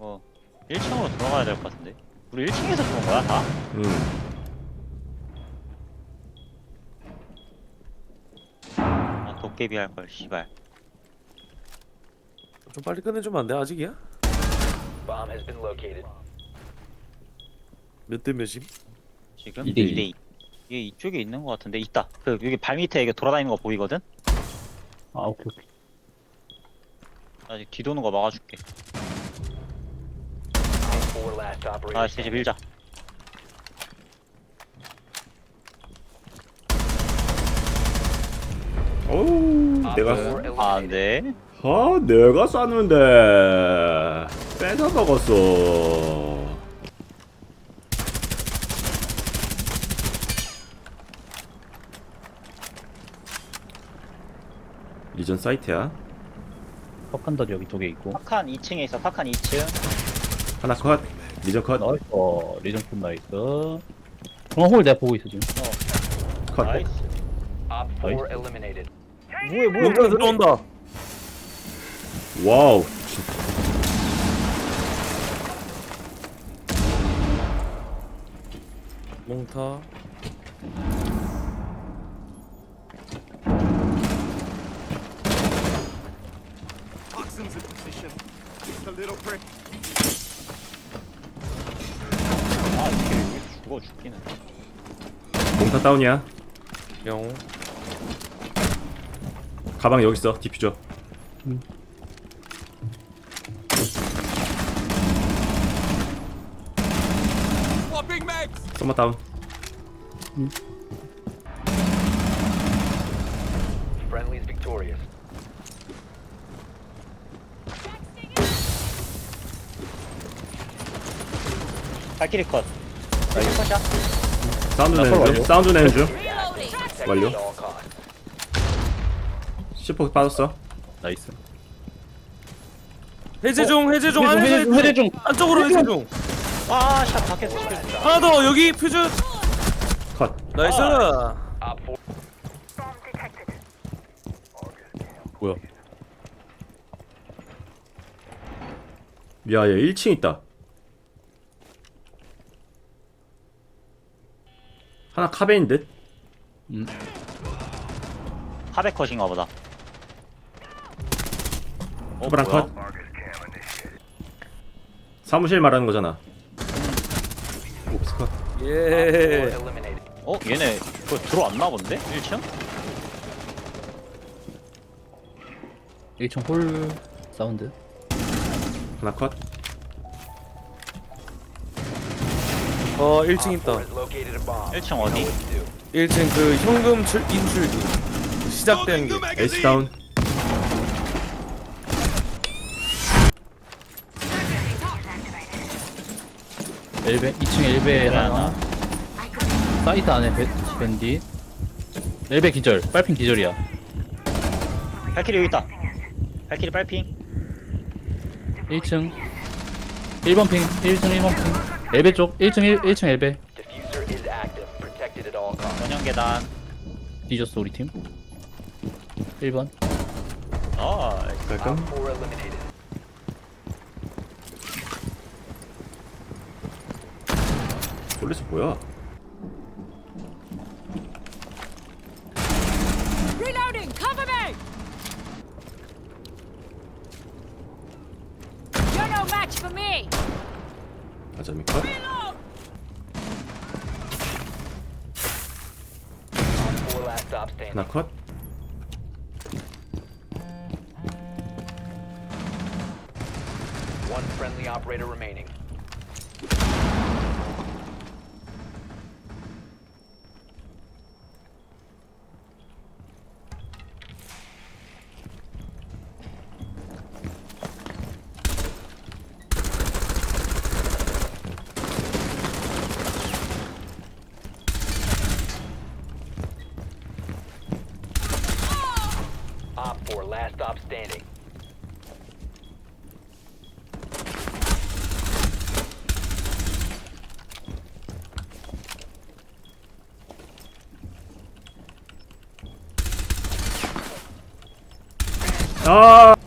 뭐 1층으로 들어가야 될 것 같은데 우리 1층에서 들어온 거야 다? 응. 아 도깨비 할 걸 씨발 좀 빨리 끝내주면 안 돼? 아직이야? Bomb has been located. 몇 대 몇임? 지금 이대 일. 2대2 이게 이쪽에 있는 것 같은데 있다 그 여기 발 밑에 이게 돌아다니는 거 보이거든? 아 오케이 오케이 나 이제 뒤도는 거 막아줄게 Four last operators. 아 이제 밀자 어우, Op 내가 four eliminated. 아 안돼 아, 내가 쐈는데 뺏어 먹었어. 리전 사이트야. 퍽한더리 여기 두 개 있고 파칸 2층에 있어 파칸 2층 하나 컷. 리전 컷. 나이스 어, 리전 큰 나이스 중앙홀 내가 보고 있어 지금 컷. 나이스 Op four eliminated. 뭐해 뭐해 롱타 들어온다 와우. 몽타 Toxins in position. Just a little prick. 죽어 죽기는 몽타 다운이야. 영 가방 여기 있어. 디퓨저. Mags. 썸머 다운. Victorious. 발키리 컷 사운드 나 내는 중. 완료. 사운드 내는 중. 완료. 시포 빠졌어. 나이스 해제 중 해제 중 해제 안에서 중, 해제 중. 안쪽으로 해제 중 아샷 밖에서 하나 더 여기 퓨즈 컷. 나이스 Op four. 뭐야 야, 얘 1층 있다. 하나 카베인 듯? 음 하백 컷인가 보다 어, 뭐야? 컷. 사무실 말하는 거잖아. 옵스 컷. 예. 어? 얘네 그거 들어왔나 본데? 1층? 1층 홀 사운드 하나 컷. 어 1층 있다 Has located a bomb. 1층 Know 어디? what to do. 1층 그 현금 출 인출기 시작된 게 에이스 다운. 엘베 2층 엘베 하나 사이트 안에 밴- 밴딧 엘베 기절 빨핑 기절이야 발키리 여기 있다 발키리 빨핑 1층 1번 핑 1층 1번 핑 엘베 쪽 1층 1, 1층 엘베 Diffuser is active. Protected at all costs. 전용 계단 뒤졌어 우리 팀 1번 나이스 깔끔. Eliminated. 솔리스 뭐야? 아자미 컷. Reload! Op four last stop standing. 하나 컷. One friendly operator remaining. Op four last stop standing. 아!